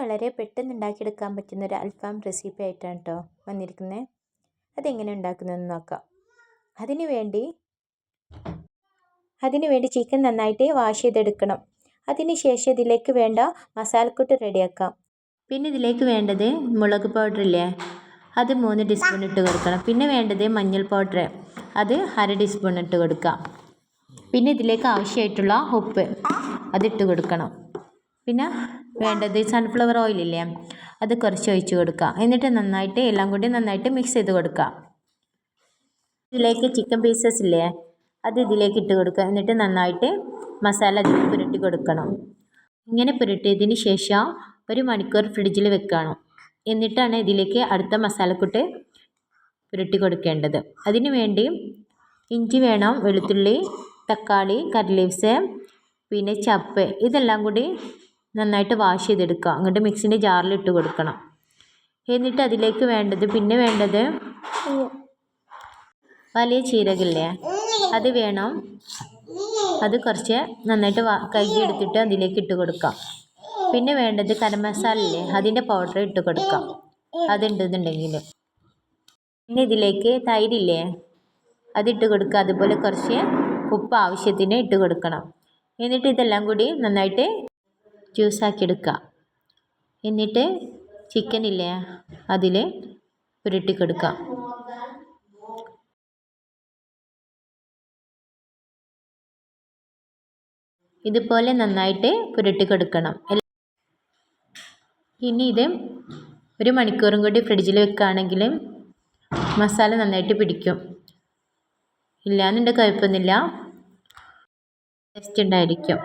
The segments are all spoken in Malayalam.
വളരെ പെട്ടെന്ന് ഉണ്ടാക്കിയെടുക്കാൻ പറ്റുന്ന ഒരു അൽഫാം റെസിപ്പി ആയിട്ടാണ് കേട്ടോ വന്നിരിക്കുന്നത് അതെങ്ങനെ ഉണ്ടാക്കുന്നതെന്ന് നോക്കാം. അതിനു വേണ്ടി അതിനു വേണ്ടി ചിക്കൻ നന്നായിട്ട് വാഷ് ചെയ്തെടുക്കണം. അതിനുശേഷം ഇതിലേക്ക് വേണ്ട മസാലക്കൂട്ട് റെഡിയാക്കാം. പിന്നെ ഇതിലേക്ക് വേണ്ടത് മുളക് പൗഡർ ഇല്ലേ? അത് മൂന്ന് ടീസ്പൂൺ ഇട്ട് കൊടുക്കണം. പിന്നെ വേണ്ടത് മഞ്ഞൾ പൗഡർ അത് അര ടീസ്പൂൺ ഇട്ട് കൊടുക്കാം. പിന്നെ ഇതിലേക്ക് ആവശ്യമായിട്ടുള്ള ഉപ്പ് അതിട്ട് കൊടുക്കണം. പിന്നെ വേണ്ടത് സൺഫ്ലവർ ഓയിലില്ലേ അത് കുറച്ച് ഒഴിച്ച് കൊടുക്കുക. എന്നിട്ട് നന്നായിട്ട് എല്ലാം കൂടി നന്നായിട്ട് മിക്സ് ചെയ്ത് കൊടുക്കുക. ഇതിലേക്ക് ചിക്കൻ പീസസ് ഇല്ലേ അത് ഇതിലേക്ക് ഇട്ട് കൊടുക്കുക. എന്നിട്ട് നന്നായിട്ട് മസാല അതിൽ പുരട്ടി കൊടുക്കണം. ഇങ്ങനെ പുരട്ടിയതിന് ശേഷം ഒരു മണിക്കൂർ ഫ്രിഡ്ജിൽ വെക്കണം. എന്നിട്ടാണ് ഇതിലേക്ക് അടുത്ത മസാലക്കൂട്ട് പുരട്ടി കൊടുക്കേണ്ടത്. അതിന് വേണ്ടി ഇഞ്ചി വേണം വെളുത്തുള്ളി തക്കാളി കറി ലീവ്സ് പിന്നെ ചപ്പ് ഇതെല്ലാം കൂടി നന്നായിട്ട് വാഷ് ചെയ്തെടുക്കുക. എന്നിട്ട് മിക്സിന്റെ ജാറിൽ ഇട്ട് കൊടുക്കണം. എന്നിട്ട് അതിലേക്ക് വേണ്ടത് പിന്നെ വേണ്ടത് വലിയ ചീരകില്ലേ? അത് വേണം. അത് കുറച്ച് നന്നായിട്ട് കഴുകിയെടുത്തിട്ട് അതിലേക്ക് ഇട്ട് കൊടുക്കാം. പിന്നെ വേണ്ടത് കരം മസാലയില്ലേ? അതിന്റെ പൗഡർ ഇട്ട് കൊടുക്കാം. അതുണ്ടെന്നുണ്ടെങ്കിൽ. പിന്നെ ഇതിലേക്ക് തൈരില്ലേ? അതിട്ട് കൊടുക്കുക. അതുപോലെ കുറച്ച് ഉപ്പ് ആവശ്യത്തിന് ഇട്ട് കൊടുക്കണം. എന്നിട്ട് ഇതെല്ലാം കൂടി നന്നായിട്ട് ജ്യൂസാക്കി എടുക്കുക എന്നിട്ട് ചിക്കൻ ഇല്ലേ അതിൽ പുരട്ടി കൊടുക്കുക ഇതുപോലെ നന്നായിട്ട് പുരട്ടി കൊടുക്കണം ഇനി ഇത് ഒരു മണിക്കൂറും കൂടി ഫ്രിഡ്ജിൽ വെക്കുകയാണെങ്കിൽ മസാല നന്നായിട്ട് പിടിക്കും. ഇല്ലാന്നുണ്ട് കുഴപ്പമൊന്നുമില്ല. ടേസ്റ്റ് ഉണ്ടായിരിക്കും.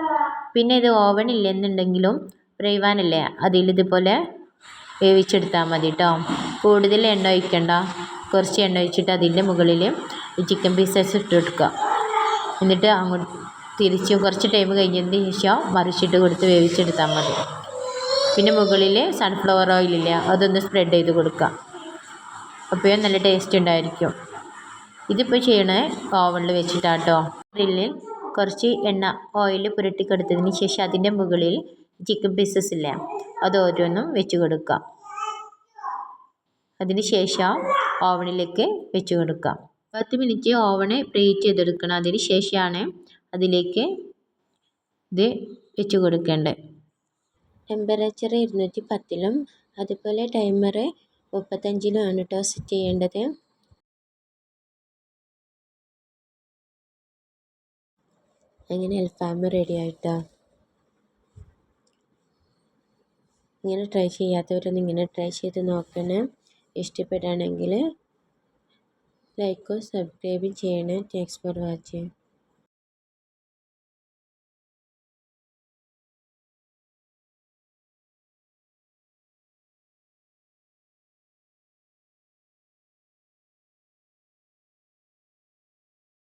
പിന്നെ ഇത് ഓവൻ ഇല്ലെന്നുണ്ടെങ്കിലും ഫ്രൈ പാനല്ലേ അതിൽ ഇതുപോലെ വേവിച്ചെടുത്താൽ മതി കേട്ടോ കൂടുതൽ എണ്ണ ഒഴിക്കണ്ട. കുറച്ച് എണ്ണ ഒഴിച്ചിട്ട് അതിന്റെ മുകളിൽ ഈ ചിക്കൻ പീസസ് ഇട്ട് കൊടുക്കുക എന്നിട്ട് അങ്ങോട്ട് തിരിച്ച് കുറച്ച് ടൈം കഴിഞ്ഞതിന് ശേഷം മറിച്ചിട്ട് കൊടുത്ത് വേവിച്ചെടുത്താൽ മതി. പിന്നെ മുകളിൽ സൺഫ്ലവർ ഓയിലില്ല അതൊന്ന് സ്പ്രെഡ് ചെയ്ത് കൊടുക്കുക അപ്പോഴും നല്ല ടേസ്റ്റ് ഉണ്ടായിരിക്കും. ഇതിപ്പോൾ ചെയ്യണേ ഓവനിൽ വെച്ചിട്ടാട്ടോ ഗ്രില്ലിൽ കുറച്ച് എണ്ണ ഓയിൽ പുരട്ടിക്കെടുത്തതിന് ശേഷം അതിന്റെ മുകളിൽ ചിക്കൻ പീസസ് ഇല്ലേ? അത് ഓരോന്നും വെച്ച് കൊടുക്കാം. അതിന് ശേഷം ഓവണിലേക്ക് വെച്ച് കൊടുക്കാം. പത്ത് മിനിറ്റ് ഓവണ് പ്രീറ്റ് ചെയ്തെടുക്കണം. അതിന് ശേഷമാണ് അതിലേക്ക് ഇത് വെച്ച് കൊടുക്കേണ്ടത്. ടെമ്പറേച്ചർ ഇരുന്നൂറ്റി പത്തിലും അതുപോലെ ടൈമർ മുപ്പത്തഞ്ചിലുമാണ് കേട്ടോ സെറ്റ് ചെയ്യേണ്ടത്. അങ്ങനെ അൽഫാം റെഡി ആയിട്ടാ? ഇങ്ങനെ ട്രൈ ചെയ്യാത്തവരൊന്നും ഇങ്ങനെ ട്രൈ ചെയ്ത് നോക്കണേ. ഇഷ്ടപ്പെടുകയാണെങ്കിൽ ലൈക്കും സബ്സ്ക്രൈബും ചെയ്യണേ. Thanks for watching